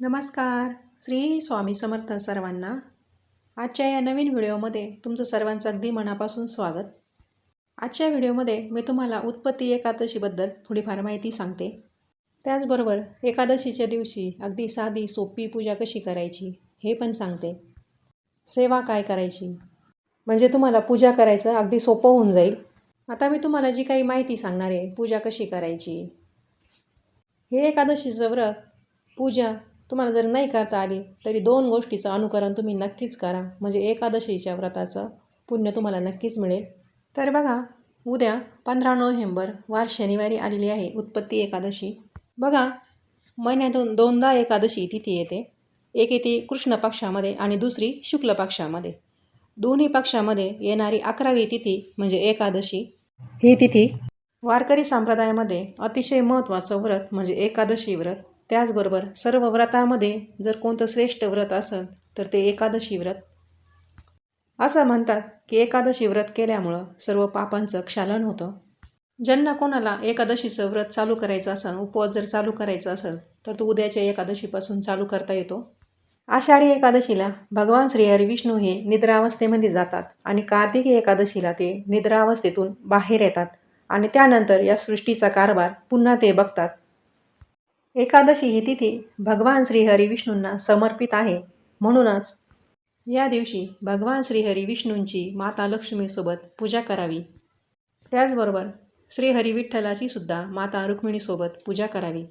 नमस्कार. श्री स्वामी समर्थ सर्वांना आजच्या या नवीन व्हिडिओमध्ये तुमचं सर्वांचं अगदी मनापासून स्वागत. आजच्या व्हिडिओमध्ये मी तुम्हाला उत्पत्ती एकादशीबद्दल थोडीफार माहिती सांगते. त्याचबरोबर एकादशीच्या दिवशी अगदी साधी सोपी पूजा कशी करायची हे पण सांगते. सेवा काय करायची? म्हणजे तुम्हाला पूजा करायचं अगदी सोपं होऊन जाईल. आता मी तुम्हाला जी काही माहिती सांगणार आहे पूजा कशी करायची? हे एकादशीचं व्रत पूजा तुम्हाला जर नाही करता आली तरी दोन गोष्टीचं अनुकरण तुम्ही नक्कीच करा. म्हणजे एकादशीच्या व्रताचं पुण्य तुम्हाला नक्कीच मिळेल. तर बघा उद्या पंधरा नोव्हेंबर वार शनिवारी आलेली आहे उत्पत्ती एकादशी. बघा महिन्यातून दोनदा एकादशी तिथी येते. एक येते कृष्ण पक्षामध्ये आणि दुसरी शुक्ल पक्षामध्ये. दोन्ही पक्षामध्ये येणारी अकरावी तिथी म्हणजे एकादशी. ही तिथी वारकरी संप्रदायामध्ये अतिशय महत्त्वाचं व्रत म्हणजे एकादशी व्रत. त्याचबरोबर सर्व व्रतामध्ये जर कोणतं श्रेष्ठ व्रत असेल तर ते एकादशी व्रत. असं म्हणतात की एकादशी व्रत केल्यामुळं सर्व पापांचं क्षालन होतं. ज्यांना कोणाला एकादशीचं व्रत चालू करायचं असेल उपवास जर चालू करायचा असेल तर तो उद्याच्या एकादशीपासून चालू करता येतो. आषाढी एकादशीला भगवान श्रीहरी विष्णू हे निद्रावस्थेमध्ये जातात आणि कार्तिकी एकादशीला ते निद्रावस्थेतून बाहेर येतात आणि त्यानंतर या सृष्टीचा कारभार पुन्हा ते बघतात. एकादशी ही तिथी भगवान श्रीहरी विष्णूंना समर्पित आहे. म्हणूनच या दिवशी भगवान श्रीहरी विष्णूंची माता लक्ष्मीसोबत पूजा करावी. त्याचबरोबर श्रीहरी विठ्ठलाची सुद्धा माता रुक्मिणीसोबत पूजा करावी.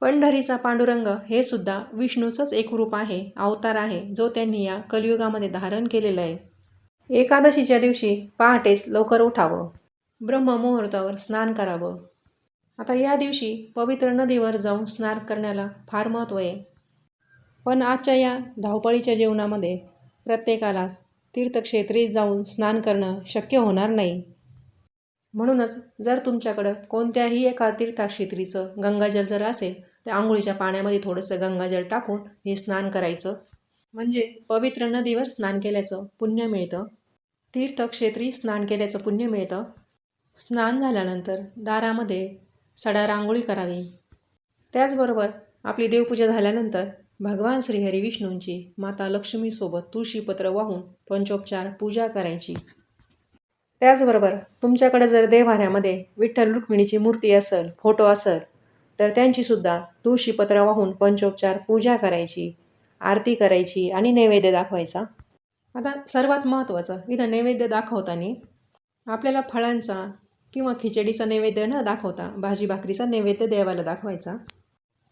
पंढरीचा पांडुरंग हे सुद्धा विष्णूचंच एक रूप आहे अवतार आहे जो त्यांनी या कलियुगामध्ये धारण केलेलं आहे. एकादशीच्या दिवशी पहाटेच लवकर उठावं. ब्रह्ममुहूर्तावर स्नान करावं. आता या दिवशी पवित्र नदीवर जाऊन स्नान करण्याला फार महत्त्व आहे. पण आजच्या या धावपळीच्या जीवनामध्ये प्रत्येकालाच तीर्थक्षेत्री जाऊन स्नान करणं शक्य होणार नाही. म्हणूनच जर तुमच्याकडं कोणत्याही एका तीर्थक्षेत्रीचं गंगाजल जर असेल तर आंघोळीच्या पाण्यामध्ये थोडंसं गंगाजल टाकून हे स्नान करायचं. म्हणजे पवित्र नदीवर स्नान केल्याचं पुण्य मिळतं. तीर्थक्षेत्री स्नान केल्याचं पुण्य मिळतं. स्नान झाल्यानंतर दारामध्ये सडा रांगोळी करावी. त्याचबरोबर आपली देवपूजा झाल्यानंतर भगवान श्रीहरी विष्णूंची माता लक्ष्मीसोबत तुळशीपत्र वाहून पंचोपचार पूजा करायची. त्याचबरोबर तुमच्याकडे जर देवाऱ्यामध्ये विठ्ठल रुक्मिणीची मूर्ती असेल फोटो असेल तर त्यांचीसुद्धा तुळशीपत्र वाहून पंचोपचार पूजा करायची आरती करायची आणि नैवेद्य दाखवायचा. आता सर्वात महत्त्वाचं इथं नैवेद्य दाखवताना आपल्याला फळांचा किंवा खिचडीचा नैवेद्य न दाखवता भाजी भाकरीचा नैवेद्य देवाला दाखवायचा.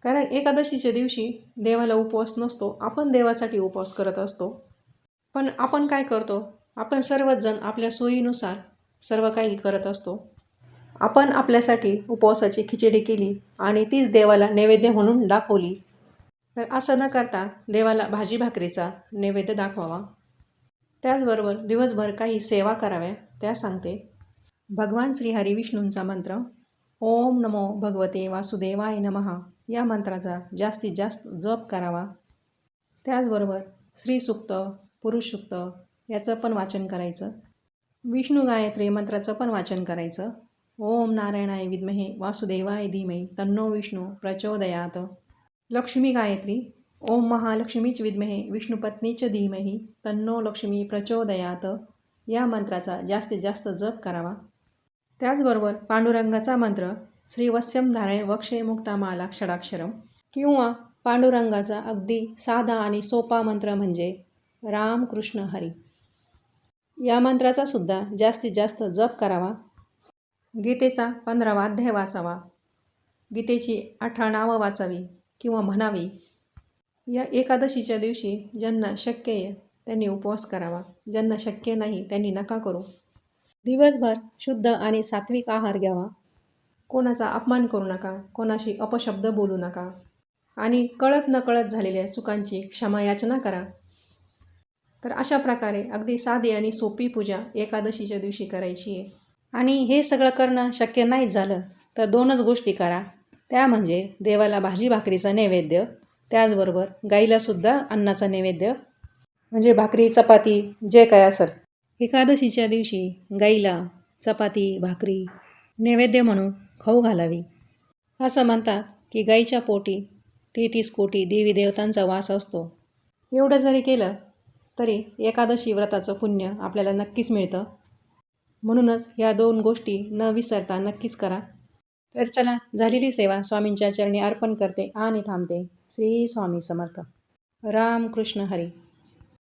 कारण एकादशीच्या दिवशी देवाला उपवास नसतो आपण देवासाठी उपवास करत असतो. पण आपण काय करतो? आपण सर्वच जण आपल्या सोयीनुसार सर्व काही करत असतो. आपण आपल्यासाठी उपवासाची खिचडी केली आणि तीच देवाला नैवेद्य म्हणून दाखवली. तर असं न करता देवाला भाजी भाकरीचा नैवेद्य दाखवावा. त्याचबरोबर दिवसभर काही सेवा कराव्या त्या सांगते. भगवान श्री हरिविष्णूंचा मंत्र ओम नमो भगवते वासुदेवाय नमहा या मंत्राचा जास्तीत जास्त जप करावा. त्याचबरोबर श्रीसुक्त पुरुषसुक्त याचं पण वाचन करायचं. विष्णू गायत्री मंत्राचं पण वाचन करायचं. ओम नारायणाय विद्महे वासुदेवाय धीमही तन्नो विष्णू प्रचोदयात. लक्ष्मी गायत्री ओम महालक्ष्मीच विद्महे विष्णुपत्नीच धीमही तन्नो लक्ष्मी प्रचोदयात. या मंत्राचा जास्तीत जास्त जप करावा. त्याचबरोबर पांडुरंगाचा मंत्र श्रीवस्यम वस्यम धाराय वक्षे मुक्तामाला षडाक्षरम किंवा पांडुरंगाचा अगदी साधा आणि सोपा मंत्र म्हणजे राम कृष्ण हरी. या मंत्राचा सुद्धा जास्तीत जास्त जप करावा. गीतेचा पंधरावा अध्याय वाचावा. गीतेची अठरा नावं वाचावी किंवा म्हणावी. या एकादशीच्या दिवशी ज्यांना शक्य आहे त्यांनी उपवास करावा. ज्यांना शक्य नाही त्यांनी नका करू. दिवसभर शुद्ध आणि सात्विक आहार घ्यावा. कोणाचा अपमान करू नका कोणाशी अपशब्द बोलू नका. आणि कळत नकळत झालेल्या चुकांची क्षमा याचना करा. तर अशा प्रकारे अगदी साधी आणि सोपी पूजा एकादशीच्या दिवशी करायची आहे. आणि हे सगळं करणं शक्य नाही झालं तर दोनच गोष्टी करा. त्या म्हणजे देवाला भाजी भाकरीचा नैवेद्य त्याचबरोबर गाईलासुद्धा अन्नाचा नैवेद्य म्हणजे भाकरी चपाती जे काय असेल. एकादशीच्या दिवशी गाईला चपाती भाकरी नैवेद्य म्हणून खाऊ घालावी. असं म्हणतात की गाईच्या पोटी तेहतीस कोटी देवी देवतांचा वास असतो. एवढं जरी केलं तरी एकादशी व्रताचं पुण्य आपल्याला नक्कीच मिळतं. म्हणूनच या दोन गोष्टी न विसरता नक्कीच करा. तर चला झालेली सेवा स्वामींच्या चरणी अर्पण करते आणि थांबते. श्री स्वामी समर्थ. राम कृष्ण हरी.